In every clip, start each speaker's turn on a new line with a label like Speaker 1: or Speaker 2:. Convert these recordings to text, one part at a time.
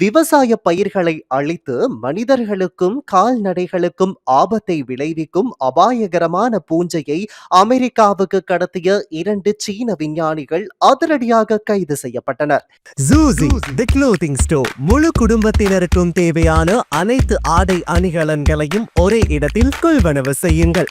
Speaker 1: விவசாய பயிர்களை அழித்து மனிதர்களுக்கும் கால்நடைகளுக்கும் ஆபத்தை விளைவிக்கும் அபாயகரமான பூஞ்சையை அமெரிக்காவுக்கு கடத்திய இரண்டு சீன விஞ்ஞானிகள் அதிரடியாக கைது செய்யப்பட்டனர்.
Speaker 2: ஜூசி தி க்ளோதிங் ஸ்டோர் முழு குடும்பத்தினருக்கும் தேவையான அனைத்து ஆடை அணிகலன்களையும் ஒரே இடத்தில் கொள்வனவு செய்யுங்கள்.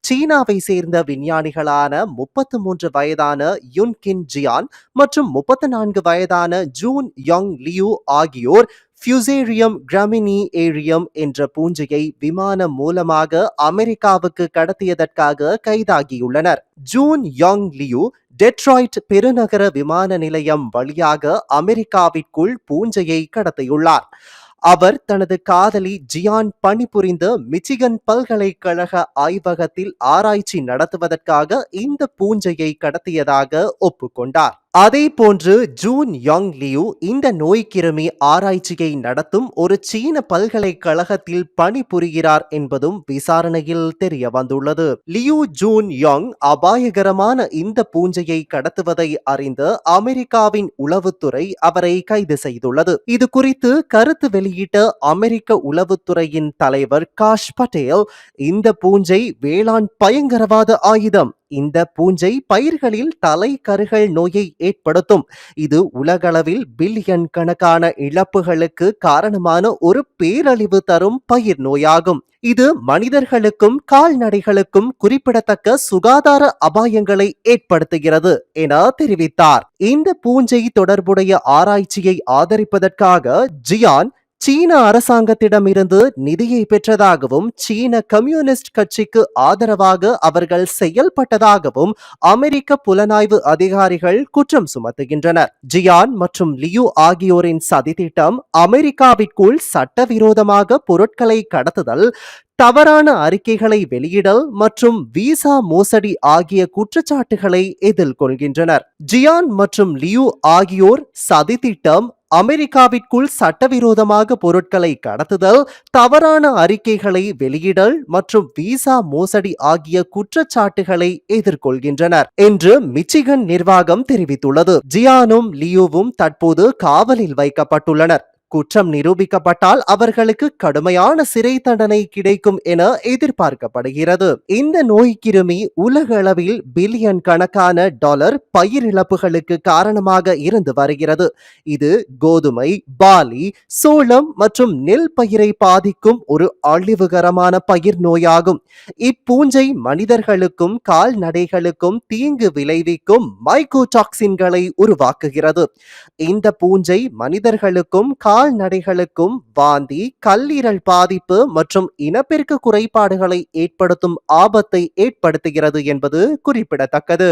Speaker 1: சீனாவை சேர்ந்த விஞ்ஞானிகளான முப்பத்து மூன்று வயதான யுன் கின் ஜியான் மற்றும் முப்பத்து நான்கு வயதான ஜூன் யோங் லியூ ஆகியோர் ஃபியூசேரியம் கிரமினி ஏரியம் என்ற பூஞ்சையை விமானம் மூலமாக அமெரிக்காவுக்கு கடத்தியதற்காக கைதாகியுள்ளனர். ஜூன் யாங் லியூ டெட்ராய்ட் பெருநகர விமான நிலையம் வழியாக அமெரிக்காவிற்குள் பூஞ்சையை கடத்தியுள்ளார். அவர் தனது காதலி ஜியான் பணிபுரிந்த மிச்சிகன் பல்கலைக்கழக ஆய்வகத்தில் ஆராய்ச்சி நடத்துவதற்காக இந்த பூஞ்சையை கடத்தியதாக ஒப்புக்கொண்டார். அதே போன்று ஜூன் யாங் லியூ இந்த நோய்க்கிருமி ஆராய்ச்சியை நடத்தும் ஒரு சீன பல்கலைக்கழகத்தில் பணிபுரிகிறார் என்பதும் விசாரணையில் தெரிய வந்துள்ளது லியூ ஜூன் யாங் அபாயகரமான இந்த பூஞ்சையை கடத்துவதை அறிந்து அமெரிக்காவின் உளவுத்துறை அவரை கைது செய்துள்ளது. இது குறித்து கருத்து வெளியிட்ட அமெரிக்க உளவுத்துறையின் தலைவர் காஷ் பட்டேல் இந்த பூஞ்சை வேளாண் பயங்கரவாத ஆயுதம் இந்த பூஞ்சை பயிர்களில் தலை கருகள் நோயை ஏற்படுத்தும். இது உலகளவில் பில்லியன் கணக்கான இழப்புகளுக்கு காரணமான ஒரு பேரழிவு தரும் பயிர் நோயாகும். இது மனிதர்களுக்கும் கால்நடைகளுக்கும் குறிப்பிடத்தக்க சுகாதார அபாயங்களை ஏற்படுத்துகிறது என தெரிவித்தார். இந்த பூஞ்சை தொடர்புடைய ஆராய்ச்சியை ஆதரிப்பதற்காக ஜியான் சீன அரசாங்கத்திடமிருந்து நிதியை பெற்றதாகவும் சீன கம்யூனிஸ்ட் கட்சிக்கு ஆதரவாக அவர்கள் செயல்பட்டதாகவும் அமெரிக்க புலனாய்வு அதிகாரிகள் குற்றம் சுமத்துகின்றனர். ஜியான் மற்றும் லியூ ஆகியோரின் சதித்திட்டம் அமெரிக்காவிற்குள் சட்டவிரோதமாக பொருட்களை கடத்துதல் தவறான அறிக்கைகளை வெளியிடல் மற்றும் விசா மோசடி ஆகிய குற்றச்சாட்டுகளை எதிர்கொள்கின்றனர். ஜியான் மற்றும் லியூ ஆகியோர் சதித்திட்டம் அமெரிக்காவிற்குள் சட்டவிரோதமாக பொருட்களை கடத்துதல் தவறான அறிக்கைகளை வெளியிடல் மற்றும் விசா மோசடி ஆகிய குற்றச்சாட்டுகளை எதிர்கொள்கின்றனர் என்று மிச்சிகன் நிர்வாகம் தெரிவித்துள்ளது. ஜியானும் லியூவும் தற்போது காவலில் வைக்கப்பட்டுள்ளனர். குற்றம் நிரூபிக்கப்பட்டால் அவர்களுக்கு கடுமையான சிறை தண்டனை கிடைக்கும் என எதிர்பார்க்கப்படுகிறது. இந்த நோய் கிருமி உலக அளவில் பில்லியன் கணக்கான டாலர் பயிர் இழப்புகளுக்கு காரணமாக இருந்து வருகிறது. இது கோதுமை பாலி சோளம் மற்றும் நெல் பயிரை பாதிக்கும் ஒரு அழிவுகரமான பயிர் நோயாகும். இப்பூஞ்சை மனிதர்களுக்கும் கால்நடைகளுக்கும் தீங்கு விளைவிக்கும் மைக்கோடாக்சின்களை உருவாக்குகிறது. இந்த பூஞ்சை மனிதர்களுக்கும் கால் கால்நடைகளுக்கும் வாந்தி கல்லீரல் பாதிப்பு மற்றும் இனப்பெருக்க குறைபாடுகளை ஏற்படுத்தும் ஆபத்தை ஏற்படுத்துகிறது என்பது குறிப்பிடத்தக்கது.